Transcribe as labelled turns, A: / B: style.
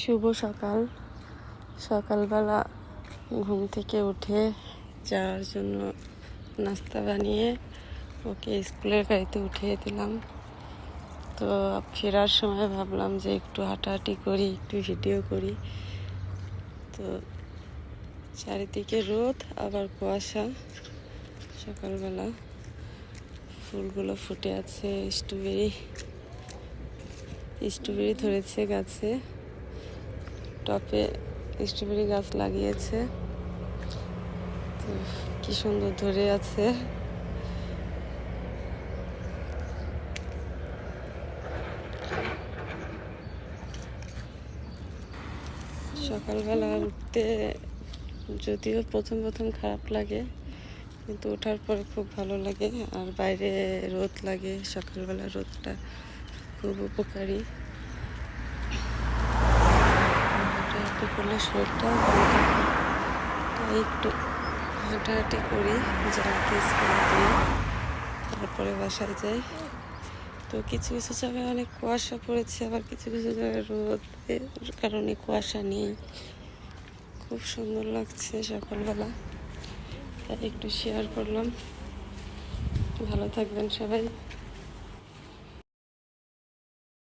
A: শুভ সকাল। সকালবেলা ঘুম থেকে উঠে যাওয়ার জন্য নাস্তা বানিয়ে ওকে স্কুলের গাড়িতে উঠিয়ে দিলাম। তো ফেরার সময় ভাবলাম যে একটু হাঁটাহাঁটি করি, একটু ভিডিও করি। তো চারিদিকে রোদ, আবার কুয়াশা। সকালবেলা ফুলগুলো ফুটে আছে, স্ট্রবেরি স্ট্রবেরি ধরেছে গাছে। টপে স্ট্রবেরি গাছ লাগিয়েছে। তো কি সুন্দর ধরে আছে। সকালবেলা উঠতে যদিও প্রথম প্রথম খারাপ লাগে, কিন্তু ওঠার পরে খুব ভালো লাগে। আর বাইরে রোদ লাগে, সকালবেলা রোদটা খুব উপকারী হাঁটাহাঁটি করলে শরীরটা ভালো থাকে তাই একটু হাঁটাহাঁটি করি যাকে স্কুলে দিয়ে তারপরে বাসায় যাই। তো কিছু কিছু জায়গায় অনেক কুয়াশা পড়েছে, আবার কিছু কিছু জায়গায় রোদের কারণে কুয়াশা নেই। খুব সুন্দর লাগছে সকালবেলা। তাই একটু শেয়ার করলাম। ভালো থাকবেন সবাই।